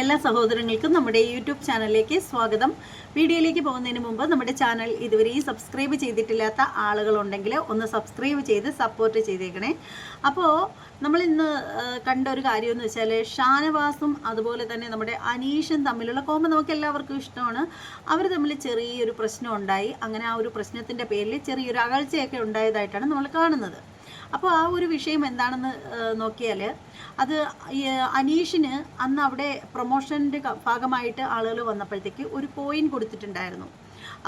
എല്ലാ സഹോദരങ്ങൾക്കും നമ്മുടെ യൂട്യൂബ് ചാനലിലേക്ക് സ്വാഗതം. വീഡിയോയിലേക്ക് പോകുന്നതിന് മുമ്പ് നമ്മുടെ ചാനൽ ഇതുവരെ സബ്സ്ക്രൈബ് ചെയ്തിട്ടില്ലാത്ത ആളുകളുണ്ടെങ്കിൽ ഒന്ന് സബ്സ്ക്രൈബ് ചെയ്ത് സപ്പോർട്ട് ചെയ്തേക്കണേ. അപ്പോൾ നമ്മൾ ഇന്ന് കണ്ട ഒരു കാര്യം എന്ന് വെച്ചാൽ ഷാനവാസും അതുപോലെ തന്നെ നമ്മുടെ അനീഷും തമ്മിലുള്ള കോമ്പ നമുക്ക് എല്ലാവർക്കും ഇഷ്ടമാണ്. അവർ തമ്മിൽ ചെറിയൊരു പ്രശ്നം ഉണ്ടായി അങ്ങനെ ആ ഒരു പ്രശ്നത്തിന്റെ പേരിൽ ചെറിയൊരു അകൽച്ചയൊക്കെ ഉണ്ടായതായിട്ടാണ് നമ്മൾ കാണുന്നത്. അപ്പോൾ ആ ഒരു വിഷയം എന്താണെന്ന് നോക്കിയാൽ അത് അനീഷിന് അന്ന് അവിടെ പ്രൊമോഷന്റെ ഭാഗമായിട്ട് ആളുകൾ വന്നപ്പോഴത്തേക്ക് ഒരു കോയിൻ കൊടുത്തിട്ടുണ്ടായിരുന്നു.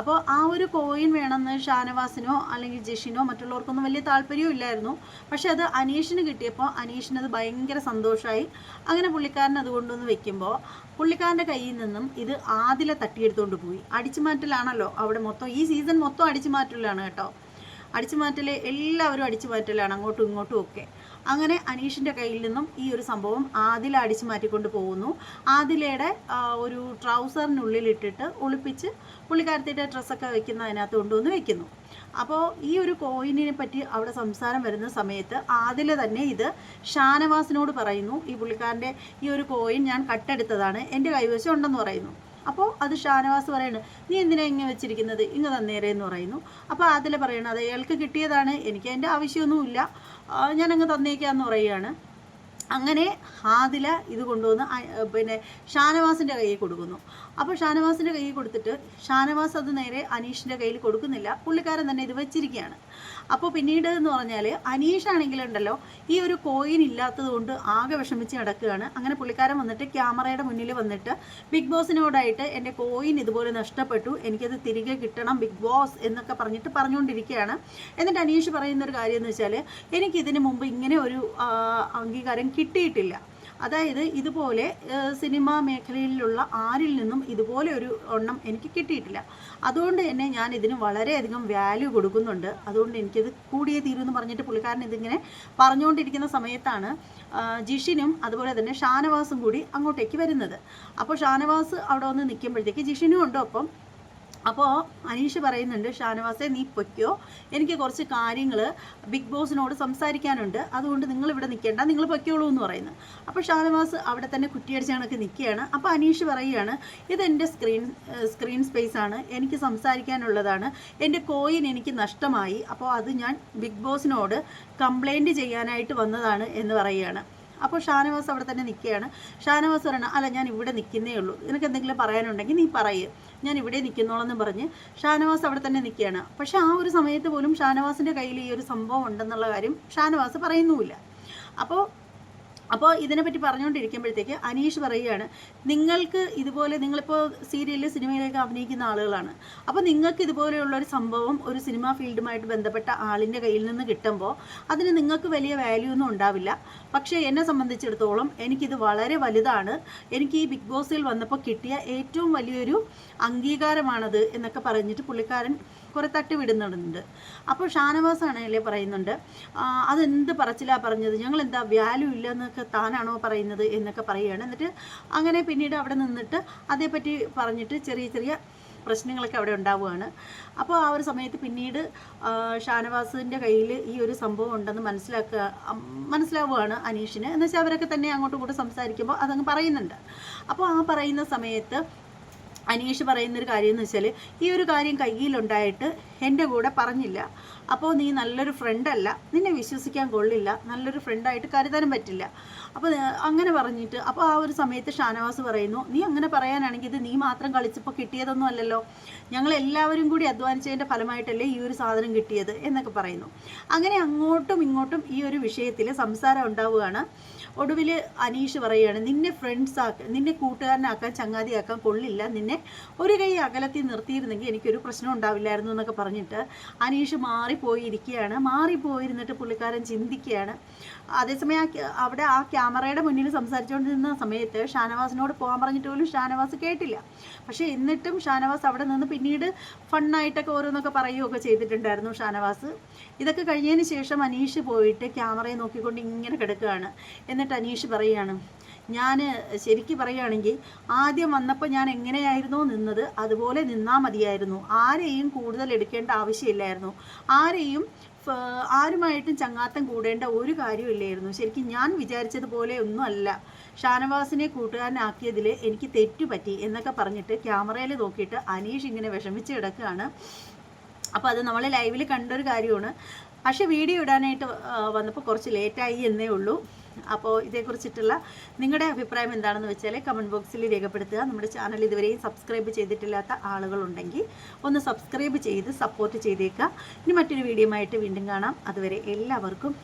അപ്പോൾ ആ ഒരു കോയിൻ വേണമെന്ന് ഷാനവാസിനോ അല്ലെങ്കിൽ ജഷിനോ മറ്റുള്ളവർക്കൊന്നും വലിയ താല്പര്യവും ഇല്ലായിരുന്നു. പക്ഷെ അത് അനീഷിന് കിട്ടിയപ്പോൾ അനീഷിന് അത് ഭയങ്കര സന്തോഷമായി അങ്ങനെ പുള്ളിക്കാരൻ അത് കൊണ്ടുവന്ന് വെക്കുമ്പോൾ പുള്ളിക്കാരന്റെ കയ്യിൽ നിന്നും ഇത് ആദിലെ തട്ടിയെടുത്തുകൊണ്ട് പോയി. അടിച്ചുമാറ്റലാണല്ലോ അവിടെ മൊത്തം ഈ സീസൺ മൊത്തം അടിച്ചുമാറ്റലാണ് കേട്ടോ. അടിച്ചുമാറ്റൽ എല്ലാവരും അടിച്ചുമാറ്റലാണ് അങ്ങോട്ടും ഇങ്ങോട്ടും ഒക്കെ. അങ്ങനെ അനീഷിന്റെ കയ്യിൽ നിന്നും ഈ ഒരു സംഭവം ആദില അടിച്ചു മാറ്റിക്കൊണ്ട് പോകുന്നു. ആദിലയുടെ ഒരു ട്രൗസറിനുള്ളിലിട്ടിട്ട് ഒളിപ്പിച്ച് പുള്ളിക്കാരത്തിന്റെ ഡ്രസ്സൊക്കെ വെക്കുന്ന അതിനകത്ത് കൊണ്ടുവന്ന് വെക്കുന്നു. അപ്പോൾ ഈ ഒരു കോയിനിനെ പറ്റി അവിടെ സംസാരം വരുന്ന സമയത്ത് ആദില തന്നെ ഇത് ഷാനവാസിനോട് പറയുന്നു ഈ പുള്ളിക്കാരന്റെ ഈ ഒരു കോയിൻ ഞാൻ കട്ടെടുത്തതാണ് എന്റെ കൈവശം ഉണ്ടെന്ന് പറയുന്നു. അപ്പോൾ അത് ഷാനവാസ് പറയുന്നത് നീ എന്തിനാ ഇങ്ങനെ വെച്ചിരിക്കുന്നത്? ഇങ്ങ് തന്നേരെ എന്ന് പറയുന്നു. അപ്പോൾ അതിൽ പറയണത് അയാൾക്ക് കിട്ടിയതാണ് എനിക്ക് അതിന്റെ ആവശ്യമൊന്നുമില്ല. ഞാനങ്ങ് തന്നേക്കാന്ന് പറയുകയാണ്. അങ്ങനെ ആദില ഇത് കൊണ്ടുവന്ന് പിന്നെ ഷാനവാസിന്റെ കയ്യിൽ കൊടുക്കുന്നു. അപ്പോൾ ഷാനവാസിന്റെ കയ്യിൽ കൊടുത്തിട്ട് ഷാനവാസ് അത് നേരെ അനീഷിന്റെ കയ്യിൽ കൊടുക്കുന്നില്ല. പുള്ളിക്കാരൻ തന്നെ ഇത് വെച്ചിരിക്കുകയാണ്. അപ്പോൾ പിന്നീട് എന്ന് പറഞ്ഞാൽ അനീഷ് ആണെങ്കിലുണ്ടല്ലോ ഈ ഒരു കോയിൻ ഇല്ലാത്തത് കൊണ്ട് ആകെ വിഷമിച്ച് നടക്കുകയാണ് അങ്ങനെ പുള്ളിക്കാരൻ വന്നിട്ട് ക്യാമറയുടെ മുന്നിൽ വന്നിട്ട് ബിഗ് ബോസിനോടായിട്ട് എന്റെ കോയിൻ ഇതുപോലെ നഷ്ടപ്പെട്ടു. എനിക്കത് തിരികെ കിട്ടണം ബിഗ് ബോസ് എന്നൊക്കെ പറഞ്ഞിട്ട് പറഞ്ഞുകൊണ്ടിരിക്കുകയാണ്. എന്നിട്ട് അനീഷ് പറയുന്നൊരു കാര്യം എന്ന് വെച്ചാൽ എനിക്കിതിന് മുമ്പ് ഇങ്ങനെ ഒരു അംഗീകാരം കിട്ടിയിട്ടില്ല. അതായത് ഇതുപോലെ സിനിമാ മേഖലയിലുള്ള ആരിൽ നിന്നും ഇതുപോലെ ഒരു എണ്ണം എനിക്ക് കിട്ടിയിട്ടില്ല. അതുകൊണ്ട് തന്നെ ഞാൻ ഇതിന് വളരെയധികം വാല്യൂ കൊടുക്കുന്നുണ്ട്. അതുകൊണ്ട് എനിക്കത് കൂടിയേ തീരൂ എന്ന് പറഞ്ഞിട്ട് പുള്ളിക്കാരൻ ഇതിങ്ങനെ പറഞ്ഞുകൊണ്ടിരിക്കുന്ന സമയത്താണ് ജിഷിനും അതുപോലെ തന്നെ ഷാനവാസും കൂടി അങ്ങോട്ടേക്ക് വരുന്നത്. അപ്പോൾ ഷാനവാസ് അവിടെ വന്ന് നിൽക്കുമ്പോഴത്തേക്ക് ജിഷിനും ഉണ്ട് ഒപ്പം. അപ്പോൾ അനീഷ് പറയുന്നുണ്ട് ഷാനവാസെ നീ പൊയ്ക്കോ. എനിക്ക് കുറച്ച് കാര്യങ്ങൾ ബിഗ് ബോസിനോട് സംസാരിക്കാനുണ്ട്. അതുകൊണ്ട് നിങ്ങൾ ഇവിടെ നിൽക്കേണ്ട നിങ്ങൾ പൊയ്ക്കോളൂ എന്ന് പറയുന്നു. അപ്പോൾ ഷാനവാസ് അവിടെ തന്നെ കുറ്റിയടിച്ച് കണക്ക് നിൽക്കുകയാണ്. അപ്പോൾ അനീഷ് പറയുകയാണ് ഇതെന്റെ സ്ക്രീൻ സ്ക്രീൻ സ്പേസ് ആണ്. എനിക്ക് സംസാരിക്കാനുള്ളതാണ്. എന്റെ കോയിൻ എനിക്ക് നഷ്ടമായി. അപ്പോൾ അത് ഞാൻ ബിഗ് ബോസിനോട് കംപ്ലൈന്റ് ചെയ്യാനായിട്ട് വന്നതാണ് എന്ന് പറയുകയാണ്. അപ്പോൾ ഷാനവാസ് അവിടെ തന്നെ നിൽക്കുകയാണ്. ഷാനവാസ് പറയണം അല്ല ഞാൻ ഇവിടെ നിൽക്കുന്നേ ഉള്ളൂ. നിനക്ക് എന്തെങ്കിലും പറയാനുണ്ടെങ്കിൽ നീ പറയേ. ഞാൻ ഇവിടെ നിൽക്കുന്നോളെന്ന് പറഞ്ഞ് ഷാനവാസ് അവിടെ തന്നെ നിൽക്കുകയാണ്. പക്ഷേ ആ ഒരു സമയത്ത് പോലും ഷാനവാസിന്റെ കയ്യിൽ ഈ ഒരു സംഭവം ഉണ്ടെന്നുള്ള കാര്യം ഷാനവാസ് പറയുന്നുമില്ല. അപ്പോൾ അപ്പോൾ ഇതിനെപ്പറ്റി പറഞ്ഞുകൊണ്ടിരിക്കുമ്പോഴത്തേക്ക് അനീഷ് പറയുകയാണ് നിങ്ങൾക്ക് ഇതുപോലെ നിങ്ങളിപ്പോൾ സീരിയലിൽ സിനിമയിലേക്ക് അഭിനയിക്കുന്ന ആളുകളാണ്. അപ്പോൾ നിങ്ങൾക്ക് ഇതുപോലെയുള്ള ഒരു സംഭവം ഒരു സിനിമാ ഫീൽഡുമായിട്ട് ബന്ധപ്പെട്ട ആളിന്റെ കയ്യിൽ നിന്ന് കിട്ടുമ്പോൾ അതിന് നിങ്ങൾക്ക് വലിയ വാല്യൂ ഒന്നും ഉണ്ടാവില്ല. പക്ഷേ എന്നെ സംബന്ധിച്ചിടത്തോളം എനിക്കിത് വളരെ വലുതാണ്. എനിക്ക് ഈ ബിഗ് ബോസിൽ വന്നപ്പോൾ കിട്ടിയ ഏറ്റവും വലിയൊരു അംഗീകാരമാണത് എന്നൊക്കെ പറഞ്ഞിട്ട് പുള്ളിക്കാരൻ കുറെ തട്ടി വിടുന്നുണ്ട്. അപ്പോൾ ഷാനവാസ് ആണല്ലേ പറയുന്നുണ്ട്. "ആ, അതെന്ത് പറച്ചിലാ പറഞ്ഞത്? ഞങ്ങൾ എന്താ വാല്യൂ ഇല്ല എന്നൊക്കെ താനാണോ പറയുന്നത് എന്നൊക്കെ പറയുകയാണ്. എന്നിട്ട് അങ്ങനെ പിന്നീട് അവിടെ നിന്നിട്ട് അതേപ്പറ്റി പറഞ്ഞിട്ട് ചെറിയ ചെറിയ പ്രശ്നങ്ങളൊക്കെ അവിടെ ഉണ്ടാവുകയാണ്. അപ്പോൾ ആ ഒരു സമയത്ത് പിന്നീട് ഷാനവാസിന്റെ കയ്യിൽ ഈ ഒരു സംഭവം ഉണ്ടെന്ന് മനസ്സിലാക്കുക മനസ്സിലാവുകയാണ് അനീഷിന്. എന്നുവെച്ചാൽ അവരൊക്കെ തന്നെ അങ്ങോട്ടും ഇങ്ങോട്ടും സംസാരിക്കുമ്പോൾ അതങ്ങ് പറയുന്നുണ്ട്. അപ്പോൾ ആ പറയുന്ന സമയത്ത് അനീഷ് പറയുന്നൊരു കാര്യം എന്ന് വെച്ചാൽ ഈ ഒരു കാര്യം കയ്യിലുണ്ടായിട്ട് എന്റെ കൂടെ പറഞ്ഞില്ല. അപ്പോൾ നീ നല്ലൊരു ഫ്രണ്ടല്ല നിന്നെ വിശ്വസിക്കാൻ കൊള്ളില്ല. നല്ലൊരു ഫ്രണ്ടായിട്ട് കരുതാനും പറ്റില്ല. അപ്പോൾ അങ്ങനെ പറഞ്ഞിട്ട് അപ്പോൾ ആ ഒരു സമയത്ത് ഷാനവാസ് പറയുന്നു നീ അങ്ങനെ പറയാനാണെങ്കിൽ ഇത് നീ മാത്രം കളിച്ചപ്പോൾ കിട്ടിയതൊന്നും അല്ലല്ലോ. ഞങ്ങൾ എല്ലാവരും കൂടി അധ്വാനിച്ചതിന്റെ ഫലമായിട്ടല്ലേ ഈ ഒരു സാധനം കിട്ടിയത് എന്നൊക്കെ പറയുന്നു. അങ്ങനെ അങ്ങോട്ടും ഇങ്ങോട്ടും ഈ ഒരു വിഷയത്തിൽ സംസാരം ഉണ്ടാവുകയാണ്. ഒടുവിൽ അനീഷ് പറയുകയാണ് നിന്നെ ഫ്രണ്ട്സാക്ക നിന്നെ കൂട്ടുകാരനാക്കാൻ ചങ്ങാതിയാക്കാൻ കൊള്ളില്ല. നിന്നെ ഒരു കൈ അകലത്തിൽ നിർത്തിയിരുന്നെങ്കിൽ എനിക്കൊരു പ്രശ്നം ഉണ്ടാവില്ലായിരുന്നു എന്നൊക്കെ പറഞ്ഞിട്ട് അനീഷ് മാറിപ്പോയിരിക്കുകയാണ്. മാറിപ്പോയിരുന്നിട്ട് പുള്ളിക്കാരൻ ചിന്തിക്കുകയാണ്. അതേസമയം ആ അവിടെ ആ ക്യാമറയുടെ മുന്നിൽ സംസാരിച്ചുകൊണ്ടിരുന്ന സമയത്ത് ഷാനവാസിനോട് പോകാൻ പറഞ്ഞിട്ട് പോലും ഷാനവാസ് കേട്ടില്ല. പക്ഷേ എന്നിട്ടും ഷാനവാസ് അവിടെ നിന്ന് പിന്നീട് ഫണ്ണായിട്ടൊക്കെ ഓരോന്നൊക്കെ പറയുകയൊക്കെ ചെയ്തിട്ടുണ്ടായിരുന്നു ഷാനവാസ്. ഇതൊക്കെ കഴിഞ്ഞതിന് ശേഷം അനീഷ് പോയിട്ട് ക്യാമറയെ നോക്കിക്കൊണ്ട് ഇങ്ങനെ കിടക്കുകയാണ്. എന്നിട്ട് അനീഷ് പറയുകയാണ്. ഞാൻ ശരിക്ക് പറയുകയാണെങ്കിൽ ആദ്യം വന്നപ്പോൾ ഞാൻ എങ്ങനെയായിരുന്നോ നിന്നത്? അതുപോലെ നിന്നാൽ മതിയായിരുന്നു. ആരെയും കൂടുതൽ എടുക്കേണ്ട ആവശ്യമില്ലായിരുന്നു. ആരെയും ആരുമായിട്ടും ചങ്ങാത്തം കൂടേണ്ട ഒരു കാര്യമില്ലായിരുന്നു ശരിക്കും ഞാൻ വിചാരിച്ചതുപോലെ ഒന്നും അല്ല. ഷാനവാസിനെ കൂട്ടുകാരനാക്കിയതിൽ എനിക്ക് തെറ്റുപറ്റി എന്നൊക്കെ പറഞ്ഞിട്ട് ക്യാമറയിൽ നോക്കിയിട്ട് അനീഷ് ഇങ്ങനെ വിഷമിച്ച് കിടക്കുകയാണ്. അപ്പോൾ അത് നമ്മൾ ലൈവിൽ കണ്ടൊരു കാര്യമാണ്. പക്ഷേ വീഡിയോ ഇടാനായിട്ട് വന്നപ്പോൾ കുറച്ച് ലേറ്റായി എന്നേ ഉള്ളൂ. അപ്പോൾ ഇതേക്കുറിച്ചിട്ടുള്ള നിങ്ങളുടെ അഭിപ്രായം എന്താണെന്ന് വെച്ചാൽ കമന്റ് ബോക്സിൽ രേഖപ്പെടുത്തുക. നമ്മുടെ ചാനൽ ഇതുവരെയും സബ്സ്ക്രൈബ് ചെയ്തിട്ടില്ലാത്ത ആളുകളുണ്ടെങ്കിൽ ഒന്ന് സബ്സ്ക്രൈബ് ചെയ്ത് സപ്പോർട്ട് ചെയ്തേക്കുക. ഇനി മറ്റൊരു വീഡിയോ ആയിട്ട് വീണ്ടും കാണാം. അതുവരെ എല്ലാവർക്കും